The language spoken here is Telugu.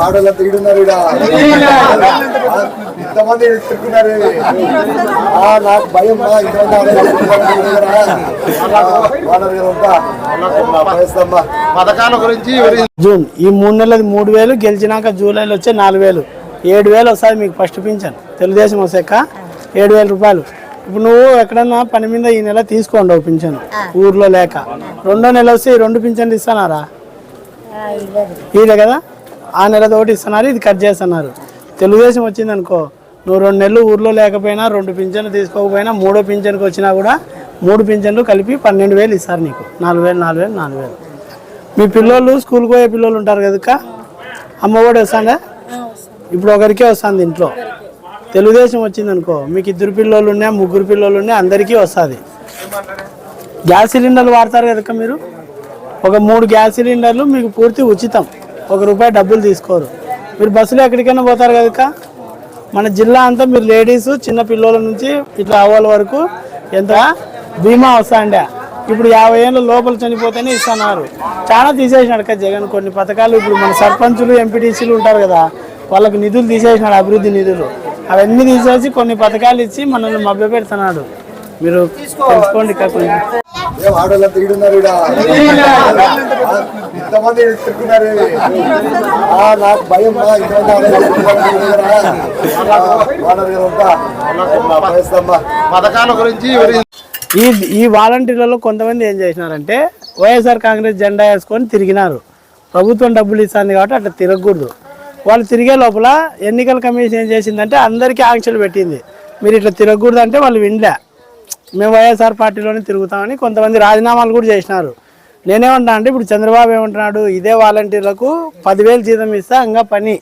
ఆడోళ్ళంతా ఈడున్నారు ఈడ. ఇంతమంది తిరుగుతున్నారు. ఆ, నాకు భయం ఆడోళ్ళు. పథకాల గురించి జూన్ ఈ మూడు నెలలది మూడు వేలు గెలిచినాక జూలైలో వచ్చే నాలుగు వేలు. ఏడు వేలు వస్తుంది మీకు ఫస్ట్ పింఛన్. తెలుగుదేశం వస్తాక ఏడు వేల రూపాయలు. ఇప్పుడు నువ్వు ఎక్కడన్నా పని మీద ఈ నెల తీసుకోండి ఒక పింఛన్ ఊర్లో లేక. రెండో నెల వస్తే ఈ రెండు పింఛన్లు ఇస్తున్నారా ఇదే కదా? ఆ నెలతో ఒకటి ఇస్తున్నారు ఇది కట్ చేస్తున్నారు. తెలుగుదేశం వచ్చింది అనుకో నువ్వు రెండు నెలలు ఊర్లో లేకపోయినా రెండు పింఛన్లు తీసుకోకపోయినా మూడో పింఛన్కి వచ్చినా కూడా మూడు పింఛన్లు కలిపి పన్నెండు వేలు ఇస్తారు నీకు. నాలుగు వేలు నాలుగు వేలు నాలుగు వేలు. మీ పిల్లోళ్ళు స్కూల్కి పోయే పిల్లలు ఉంటారు కదా అమ్మ కూడా వస్తుందా? ఇప్పుడు ఒకరికే వస్తుంది ఇంట్లో. తెలుగుదేశం వచ్చింది అనుకో మీకు ఇద్దరు పిల్లోళ్ళు ఉన్నాయి ముగ్గురు పిల్లోళ్ళు ఉన్నాయి అందరికీ వస్తుంది. గ్యాస్ సిలిండర్లు వాడతారు కదా మీరు? ఒక మూడు గ్యాస్ సిలిండర్లు మీకు పూర్తి ఉచితం. ఒక రూపాయి డబ్బులు తీసుకోరు. మీరు బస్సులో ఎక్కడికైనా పోతారు కదా మన జిల్లా అంతా మీరు లేడీస్ చిన్న పిల్లల నుంచి ఇట్లా అవ్వాల వరకు ఎంత? బీమా వస్తాండే. ఇప్పుడు యాభై ఏళ్ళు లోపల చనిపోతేనే ఇస్తున్నారు. చాలా తీసేసినాడు కదా జగన్ కొన్ని పథకాలు. ఇప్పుడు మన సర్పంచులు ఎంపీటీసీలు ఉంటారు కదా వాళ్ళకు నిధులు తీసేసినాడు అభివృద్ధి నిధులు. అవన్నీ తీసేసి కొన్ని పథకాలు ఇచ్చి మనల్ని మభ్య పెడుతున్నాడు మీరు తెలుసుకోండి. ఇంతమంది తిరుగుతున్నారు. నాకు భయం. పథకాల గురించి ఈ ఈ వాలంటీర్లలో కొంతమంది ఏం చేసినారంటే వైఎస్ఆర్ కాంగ్రెస్ జెండా వేసుకొని తిరిగినారు. ప్రభుత్వం డబ్బులు ఇస్తుంది కాబట్టి అట్లా తిరగకూడదు. వాళ్ళు తిరిగే లోపల ఎన్నికల కమిషన్ ఏం చేసిందంటే అందరికీ ఆంక్షలు పెట్టింది. మీరు ఇట్లా తిరగకూడదు అంటే వాళ్ళు వినలే. మేము వైఎస్ఆర్ పార్టీలోనే తిరుగుతామని కొంతమంది రాజీనామాలు కూడా చేసినారు. నేనేమంటా అంటే ఇప్పుడు చంద్రబాబు ఏమంటున్నాడు ఇదే వాలంటీర్లకు పదివేలు జీతం ఇస్తా ఇంకా పని.